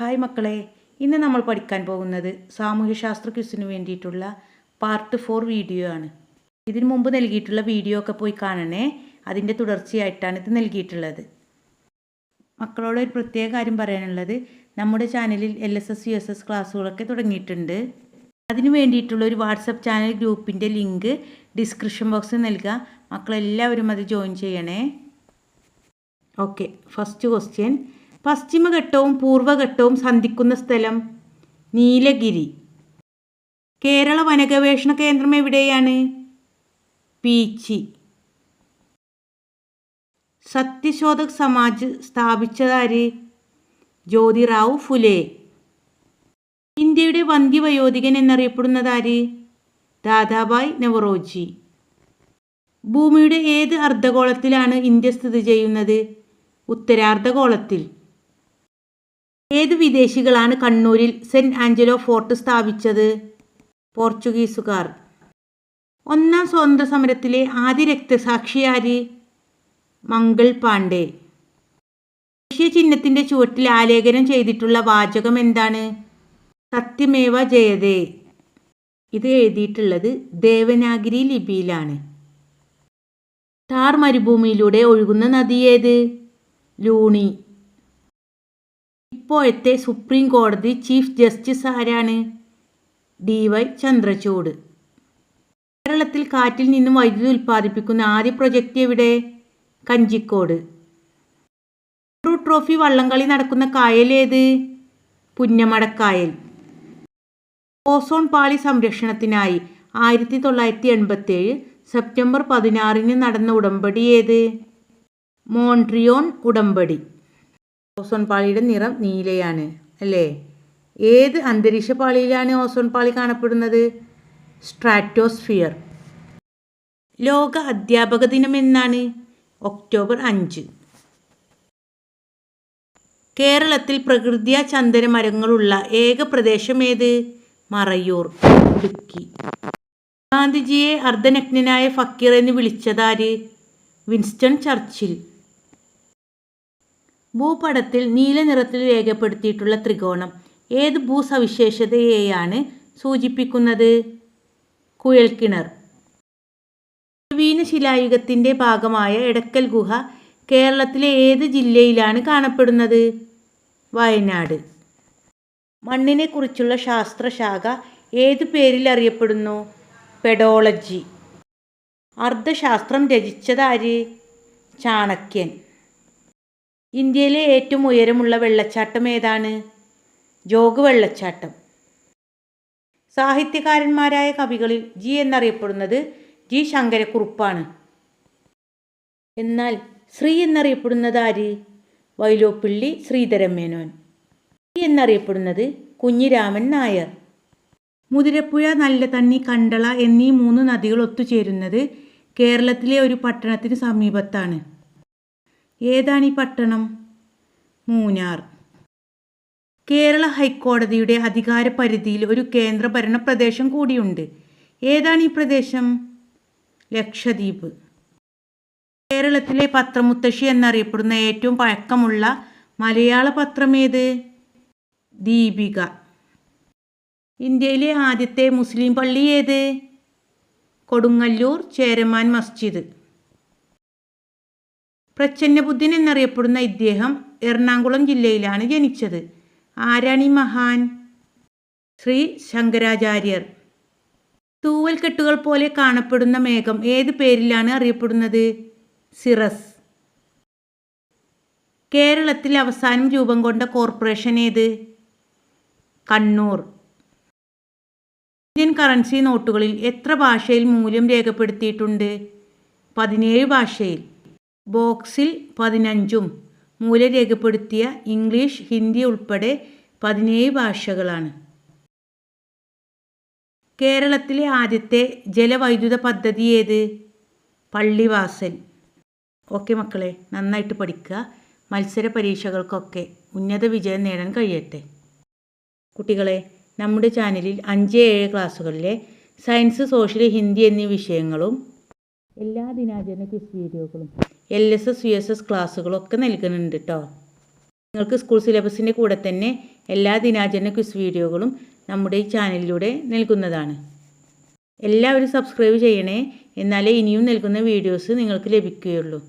Hi മക്കളെ ഇന്ന് നമ്മൾ പഠിക്കാൻ പോകുന്നത് സാമൂഹ്യശാസ്ത്ര ക്വിസിന് വേണ്ടിയിട്ടുള്ള പാർട്ട് ഫോർ വീഡിയോ ആണ്. ഇതിനു മുമ്പ് നൽകിയിട്ടുള്ള വീഡിയോ ഒക്കെ പോയി കാണണേ. അതിന്റെ തുടർച്ചയായിട്ടാണ് ഇത് നൽകിയിട്ടുള്ളത്. മക്കളോട് ഒരു പ്രത്യേക കാര്യം പറയാനുള്ളത്. നമ്മുടെ ചാനലിൽ L S S U S S ക്ലാസ്സുകളൊക്കെ തുടങ്ങിയിട്ടുണ്ട്. അതിനു വേണ്ടിയിട്ടുള്ള ഒരു വാട്സപ്പ് ചാനൽ ഗ്രൂപ്പിന്റെ ലിങ്ക് ഡിസ്ക്രിപ്ഷൻ ബോക്സിൽ നൽകുക. മക്കളെല്ലാവരും അത് ജോയിൻ ചെയ്യണേ. Okay first question. പശ്ചിമഘട്ടവും പൂർവഘട്ടവും സന്ധിക്കുന്ന സ്ഥലം നീലഗിരി. കേരള വനഗവേഷണ കേന്ദ്രം എവിടെയാണ്? പീച്ചി. സത്യശോധക് സമാജ് സ്ഥാപിച്ചതാര്? ജ്യോതിറാവു ഫുലെ. ഇന്ത്യയുടെ വന്ധ്യവയോധികൻ എന്നറിയപ്പെടുന്നതാര്? ദാദാബായ് നവറോജി. ഭൂമിയുടെ ഏത് അർദ്ധഗോളത്തിലാണ് ഇന്ത്യ സ്ഥിതി ചെയ്യുന്നത്? ഉത്തരാർദ്ധഗോളത്തിൽ. ഏത് വിദേശികളാണ് കണ്ണൂരിൽ സെന്റ് ആഞ്ചലോ ഫോർട്ട് സ്ഥാപിച്ചത്? പോർച്ചുഗീസുകാർ. ഒന്നാം സ്വാതന്ത്ര്യ സമരത്തിലെ ആദ്യ രക്തസാക്ഷിയാര് മംഗൾ പാണ്ഡെ. ദേശീയ ചിഹ്നത്തിന്റെ ചുവട്ടിൽ ആലേഖനം ചെയ്തിട്ടുള്ള വാചകം എന്താണ്? സത്യമേവ ജയതേ. ഇത് എഴുതിയിട്ടുള്ളത് ദേവനാഗിരി ലിപിയിലാണ്. താർ മരുഭൂമിയിലൂടെ ഒഴുകുന്ന നദി ഏത്? ലൂണി. ഇപ്പോഴത്തെ സുപ്രീം കോടതി ചീഫ് ജസ്റ്റിസ് ആരാണ്? D Y Chandrachud. കേരളത്തിൽ കാറ്റിൽ നിന്നും വൈദ്യുതി ഉൽപ്പാദിപ്പിക്കുന്ന ആദ്യ പ്രൊജക്റ്റ് എവിടെ? കഞ്ചിക്കോട്. നെഹ്റു ട്രോഫി വള്ളംകളി നടക്കുന്ന കായൽ ഏത്? പുന്നമടക്കായൽ. ഓസോൺ പാളി സംരക്ഷണത്തിനായി ആയിരത്തി തൊള്ളായിരത്തി എൺപത്തേഴ് സെപ്റ്റംബർ പതിനാറിന് നടന്ന ഉടമ്പടി ഏത്? മോൺട്രിയോൺ ഉടമ്പടി. ഓസോൺ പാളിയുടെ നിറം നീലയാണ് അല്ലേ? ഏത് അന്തരീക്ഷ പാളിയിലാണ് ഓസോൺ പാളി കാണപ്പെടുന്നത്? സ്ട്രാറ്റോസ്ഫിയർ. ലോക അധ്യാപക ദിനം എന്നാണ്? ഒക്ടോബർ അഞ്ച്. കേരളത്തിൽ പ്രകൃതിയ ചന്ദന മരങ്ങളുള്ള ഏക പ്രദേശം ഏത്? മറയൂർ ഇടുക്കി. ഗാന്ധിജിയെ അർദ്ധനഗ്നനായ ഫക്കീർ എന്ന് വിളിച്ചതാര്? Winston Churchill. ഭൂപടത്തിൽ നീല നിറത്തിൽ രേഖപ്പെടുത്തിയിട്ടുള്ള ത്രികോണം. ഏത് ഭൂസവിശേഷതയെയാണ് സൂചിപ്പിക്കുന്നത്? കുഴൽക്കിണർ നവീന ശിലായുഗത്തിന്റെ ഭാഗമായ എടക്കൽ ഗുഹ കേരളത്തിലെ ഏത് ജില്ലയിലാണ് കാണപ്പെടുന്നത്? വയനാട്. മണ്ണിനെക്കുറിച്ചുള്ള ശാസ്ത്രശാഖ ഏത് പേരിൽ അറിയപ്പെടുന്നു? പെഡോളജി. അർദ്ധശാസ്ത്രം രചിച്ചതാര് ചാണക്യൻ. ഇന്ത്യയിലെ ഏറ്റവും ഉയരമുള്ള വെള്ളച്ചാട്ടം ഏതാണ്? ജോഗ് വെള്ളച്ചാട്ടം. സാഹിത്യകാരന്മാരായ കവികളിൽ ജി എന്നറിയപ്പെടുന്നത് ജി ശങ്കരക്കുറുപ്പാണ്. എന്നാൽ ശ്രീ എന്നറിയപ്പെടുന്നത് ആര്? വൈലോപ്പിള്ളി ശ്രീധരമേനോൻ. ജി എന്നറിയപ്പെടുന്നത് കുഞ്ഞിരാമൻ നായർ. മുതിരപ്പുഴ നല്ല തണ്ണി കണ്ടള എന്നീ മൂന്ന് നദികൾ ഒത്തുചേരുന്നത് കേരളത്തിലെ ഒരു പട്ടണത്തിന് സമീപത്താണ്. ഏതാണ് പട്ടണം? മൂന്നാർ കേരള ഹൈക്കോടതിയുടെ അധികാര പരിധിയിൽ ഒരു കേന്ദ്രഭരണ പ്രദേശം കൂടിയുണ്ട്. ഏതാണ് ഈ പ്രദേശം? ലക്ഷദ്വീപ്. കേരളത്തിലെ പത്രമുത്തശ്ശി എന്നറിയപ്പെടുന്ന ഏറ്റവും പഴക്കമുള്ള മലയാള പത്രം ഏത് ദീപിക. ഇന്ത്യയിലെ ആദ്യത്തെ മുസ്ലിം പള്ളി ഏത്? കൊടുങ്ങല്ലൂർ ചേരമാൻ മസ്ജിദ്. പ്രച്ഛന്നബുദ്ധൻ എന്നറിയപ്പെടുന്ന ഇദ്ദേഹം എറണാകുളം ജില്ലയിലാണ് ജനിച്ചത്. ആരാണി മഹാൻ? ശ്രീ ശങ്കരാചാര്യർ. തൂവൽക്കെട്ടുകൾ പോലെ കാണപ്പെടുന്ന മേഘം ഏത് പേരിലാണ് അറിയപ്പെടുന്നത്? സിറസ്. കേരളത്തിൽ അവസാനം രൂപം കൊണ്ട കോർപ്പറേഷൻ ഏത്? കണ്ണൂർ. ഇന്ത്യൻ കറൻസി നോട്ടുകളിൽ എത്ര ഭാഷയിൽ മൂല്യം രേഖപ്പെടുത്തിയിട്ടുണ്ട്? പതിനേഴ് ഭാഷയിൽ. ബോക്സിൽ പതിനഞ്ചും മൂല്യം രേഖപ്പെടുത്തിയ ഇംഗ്ലീഷ് ഹിന്ദി ഉൾപ്പെടെ പതിനേഴ് ഭാഷകളാണ്. കേരളത്തിലെ ആദ്യത്തെ ജലവൈദ്യുത പദ്ധതി ഏത്? പള്ളിവാസൽ. ഓക്കെ മക്കളെ നന്നായിട്ട് പഠിക്കുക. മത്സര പരീക്ഷകൾക്കൊക്കെ ഉന്നത വിജയം നേടാൻ കഴിയട്ടെ. കുട്ടികളെ നമ്മുടെ ചാനലിൽ അഞ്ച് ഏഴ് ക്ലാസ്സുകളിലെ സയൻസ് സോഷ്യൽ ഹിന്ദി എന്നീ വിഷയങ്ങളും എല്ലാ ദിനാചരണ ക്വിസ് വീഡിയോകളും L S S U S S ക്ലാസ്സുകളും ഒക്കെ നൽകുന്നുണ്ട് കേട്ടോ നിങ്ങൾക്ക് സ്കൂൾ സിലബസിന്റെ കൂടെ തന്നെ എല്ലാ ദിനാചരണ ക്വിസ് വീഡിയോകളും നമ്മുടെ ഈ ചാനലിലൂടെ നൽകുന്നതാണ്. എല്ലാവരും സബ്സ്ക്രൈബ് ചെയ്യണേ എന്നാലേ ഇനിയും നൽകുന്ന വീഡിയോസ് നിങ്ങൾക്ക് ലഭിക്കുകയുള്ളൂ.